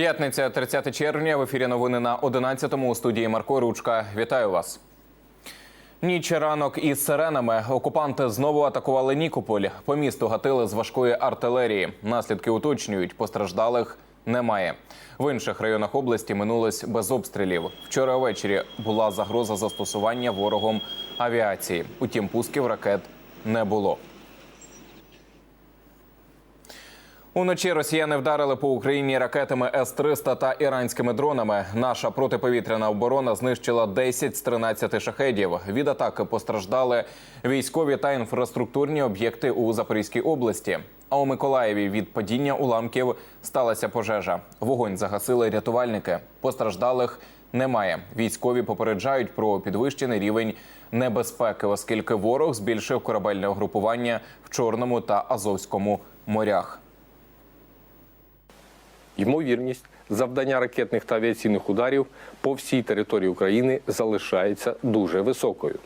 П'ятниця, 30 червня. В ефірі новини на 11-му у студії Марко Ручка. Вітаю вас. Ніч ранок із сиренами. Окупанти знову атакували Нікополь. По місту гатили з важкої артилерії. Наслідки уточнюють, постраждалих немає. В інших районах області минулось без обстрілів. Вчора ввечері була загроза застосування ворогом авіації. Утім, пусків ракет не було. Уночі росіяни вдарили по Україні ракетами С-300 та іранськими дронами. Наша протиповітряна оборона знищила 10 з 13 шахедів. Від атаки постраждали військові та інфраструктурні об'єкти у Запорізькій області. А у Миколаєві від падіння уламків сталася пожежа. Вогонь загасили рятувальники. Постраждалих немає. Військові попереджають про підвищений рівень небезпеки, оскільки ворог збільшив корабельне угрупування в Чорному та Азовському морях. Ймовірність завдання ракетних та авіаційних ударів по всій території України залишається дуже високою.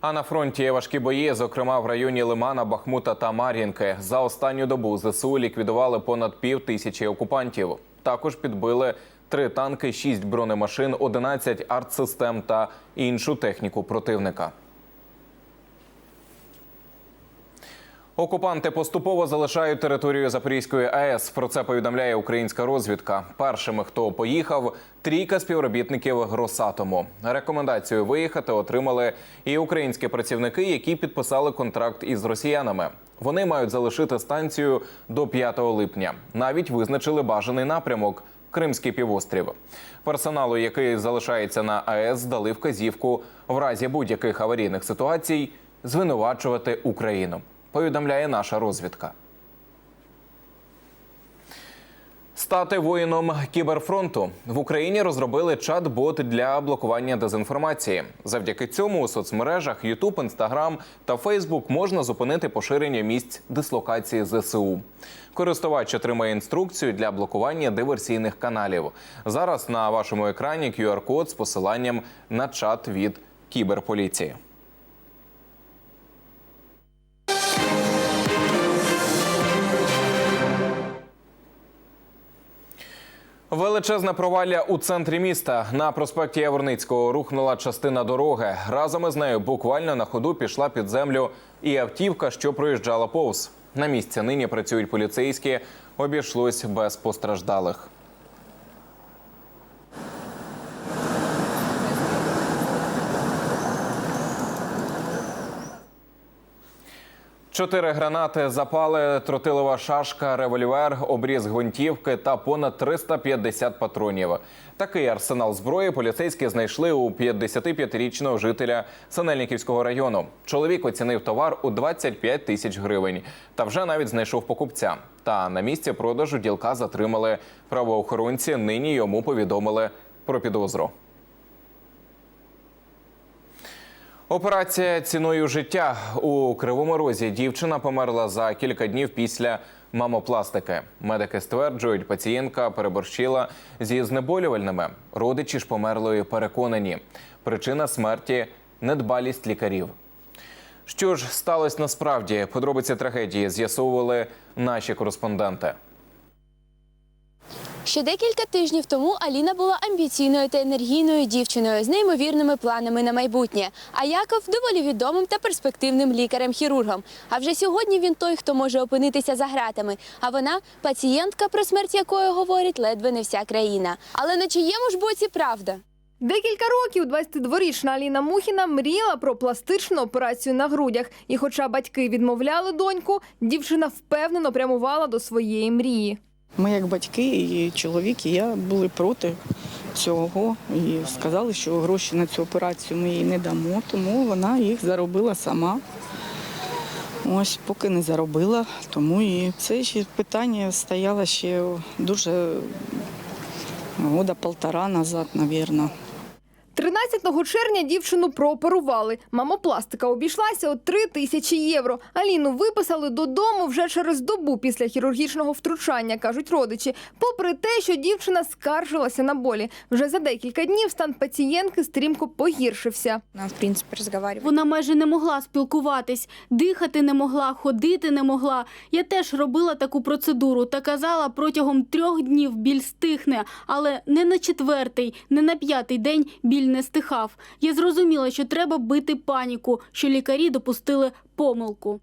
А на фронті є важкі бої, зокрема в районі Лимана, Бахмута та Мар'їнки. За останню добу ЗСУ ліквідували понад пів тисячі окупантів. Також підбили три танки, шість бронемашин, 11 артсистем та іншу техніку противника. Окупанти поступово залишають територію Запорізької АЕС. Про це повідомляє українська розвідка. Першими, хто поїхав, трійка співробітників Росатому. Рекомендацію виїхати отримали і українські працівники, які підписали контракт із росіянами. Вони мають залишити станцію до 5 липня. Навіть визначили бажаний напрямок. Кримський півострів персоналу, який залишається на АЕС, дали вказівку в разі будь-яких аварійних ситуацій звинувачувати Україну повідомляє наша розвідка. Стати воїном кіберфронту в Україні розробили чат-бот для блокування дезінформації. Завдяки цьому у соцмережах YouTube, Instagram та Facebook можна зупинити поширення місць дислокації ЗСУ. Користувач отримає інструкцію для блокування диверсійних каналів. Зараз на вашому екрані QR-код з посиланням на чат від кіберполіції. Величезне провалля у центрі міста на проспекті Яворницького рухнула частина дороги. Разом із нею буквально на ходу пішла під землю і автівка, що проїжджала повз. На місці нині працюють поліцейські. Обійшлось без постраждалих. Чотири гранати, запали, тротилова шашка, револьвер, обріз гвинтівки та понад 350 патронів. Такий арсенал зброї поліцейські знайшли у 55-річного жителя Синельниківського району. Чоловік оцінив товар у 25 тисяч гривень та вже навіть знайшов покупця. Та на місці продажу ділка затримали правоохоронці. Нині йому повідомили про підозру. Операція ціною життя у кривому розі дівчина померла за кілька днів після мамопластики. Медики стверджують, пацієнтка переборщила зі знеболювальними. Родичі ж померлої переконані. Причина смерті недбалість лікарів. Що ж сталося насправді? Подробиці трагедії з'ясовували наші кореспонденти. Ще декілька тижнів тому Аліна була амбіційною та енергійною дівчиною з неймовірними планами на майбутнє. А Яков доволі відомим та перспективним лікарем-хірургом. А вже сьогодні він той, хто може опинитися за гратами. А вона пацієнтка, про смерть якої говорить ледве не вся країна. Але на чиєму ж боці правда? Декілька років 22-річна Аліна Мухіна мріяла про пластичну операцію на грудях. І хоча батьки відмовляли доньку, дівчина впевнено прямувала до своєї мрії. Ми, як батьки, і чоловік, і я були проти цього і сказали, що гроші на цю операцію ми їй не дамо, тому вона їх заробила сама. Ось поки не заробила, тому і це ще питання стояло ще дуже года полтора назад, мабуть. 13 червня дівчину прооперували. Мамопластика обійшлася у 3 тисячі євро. Аліну виписали додому вже через добу після хірургічного втручання, кажуть родичі. Попри те, що дівчина скаржилася на болі. Вже за декілька днів стан пацієнтки стрімко погіршився. Вона майже не могла спілкуватись, дихати не могла, ходити не могла. Я теж робила таку процедуру та казала, протягом трьох днів біль стихне, але не на четвертий, не на п'ятий день біль не стихав. Я зрозуміла, що треба бити паніку, що лікарі допустили помилку.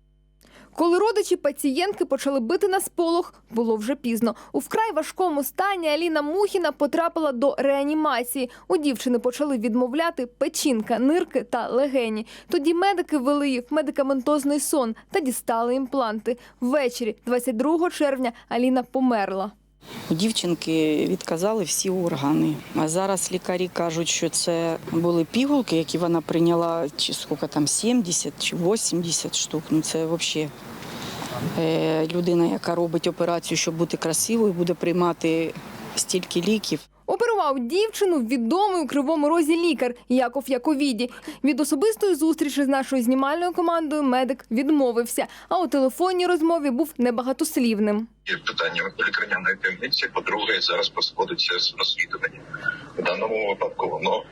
Коли родичі пацієнтки почали бити на сполох, було вже пізно. У вкрай важкому стані Аліна Мухіна потрапила до реанімації. У дівчини почали відмовляти печінка, нирки та легені. Тоді медики ввели її в медикаментозний сон та дістали імпланти. Ввечері, 22 червня, Аліна померла. У дівчинки відказали всі органи. А зараз лікарі кажуть, що це були пігулки, які вона прийняла, чи скільки там 70 чи 80 штук. Ну це взагалі е, людина, яка робить операцію, щоб бути красивою, буде приймати стільки ліків. Оперував дівчину відомий у кривому розі лікар Яков Яковіді. Від особистої зустрічі з нашою знімальною командою медик відмовився, а у телефонній розмові був небагатослівним. Є питання лікарняної таємниці. По-друге, зараз проводиться розслідування. В даному випадку воно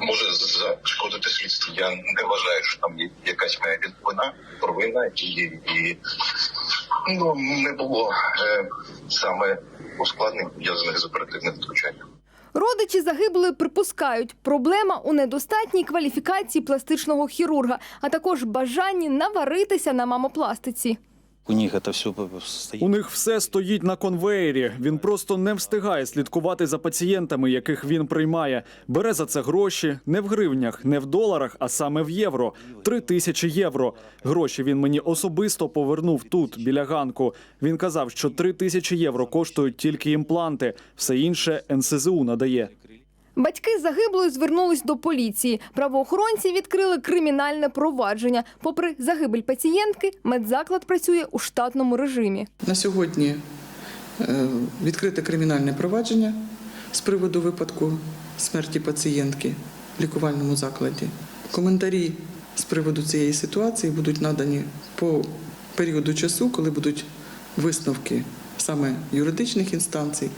може зашкодити слідству. Я не вважаю, що там є якась моя вина, провина і, і ну, не було е, саме ускладнень пов'язаних з оперативним втручанням. Родичі загиблої припускають, проблема у недостатній кваліфікації пластичного хірурга, а також бажанні наваритися на мамопластиці. У них это все стоит. У них все стоїть на конвеєрі. Він просто не встигає слідкувати за пацієнтами, яких він приймає. Бере за це гроші не в гривнях, не в доларах, а саме в євро. Три тисячі євро. Гроші він мені особисто повернув тут, біля ганку. Він казав, що три тисячі євро коштують тільки імпланти. Все інше НСЗУ надає. Батьки загиблої звернулись до поліції. Правоохоронці відкрили кримінальне провадження. Попри загибель пацієнтки, медзаклад працює у штатному режимі. На сьогодні е, відкрите кримінальне провадження з приводу випадку смерті пацієнтки в лікувальному закладі. Коментарі з приводу цієї ситуації будуть надані по періоду часу, коли будуть висновки саме юридичних інстанцій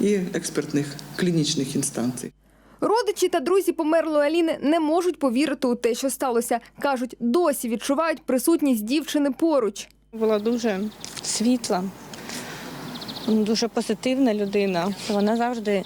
і експертних клінічних інстанцій. Родичі та друзі померлої Аліни не можуть повірити у те, що сталося. кажуть, досі відчувають присутність дівчини поруч. Була дуже світла, дуже позитивна людина. Вона завжди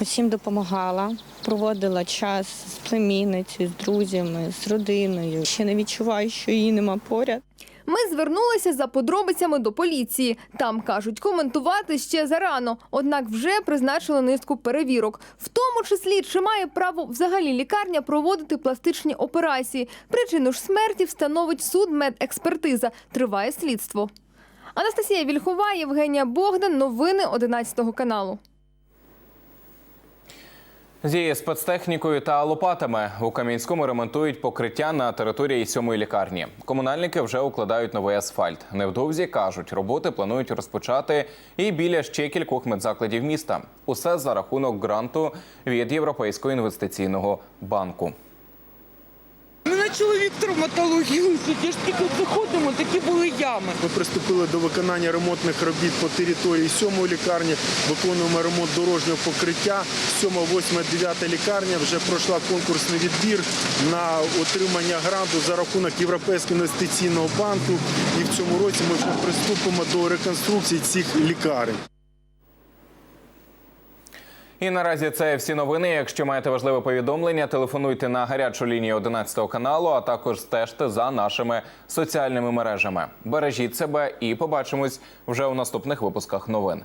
усім допомагала, проводила час з племінницею, з друзями, з родиною. Ще не відчуваю, що її нема поряд. Ми звернулися за подробицями до поліції. Там кажуть, коментувати ще зарано, однак вже призначили низку перевірок, в тому числі чи має право взагалі лікарня проводити пластичні операції. Причину ж смерті встановить судмедекспертиза. Триває слідство. Анастасія Вільхова, Євгенія Богдан. Новини 11 каналу. Зі спецтехнікою та лопатами у Кам'янському ремонтують покриття на території сьомої лікарні. Комунальники вже укладають новий асфальт. Невдовзі кажуть, роботи планують розпочати і біля ще кількох медзакладів міста. Усе за рахунок гранту від Європейського інвестиційного банку. Чоловік травматологію я ж тільки заходимо, такі були ями. Ми приступили до виконання ремонтних робіт по території сьомої лікарні. Виконуємо ремонт дорожнього покриття. Сьома, восьма, дев'ята лікарня вже пройшла конкурсний відбір на отримання гранту за рахунок Європейського інвестиційного банку. І в цьому році ми вже приступимо до реконструкції цих лікарень. І наразі це всі новини. Якщо маєте важливе повідомлення, телефонуйте на гарячу лінію 11 каналу, а також стежте за нашими соціальними мережами. Бережіть себе і побачимось вже у наступних випусках новин.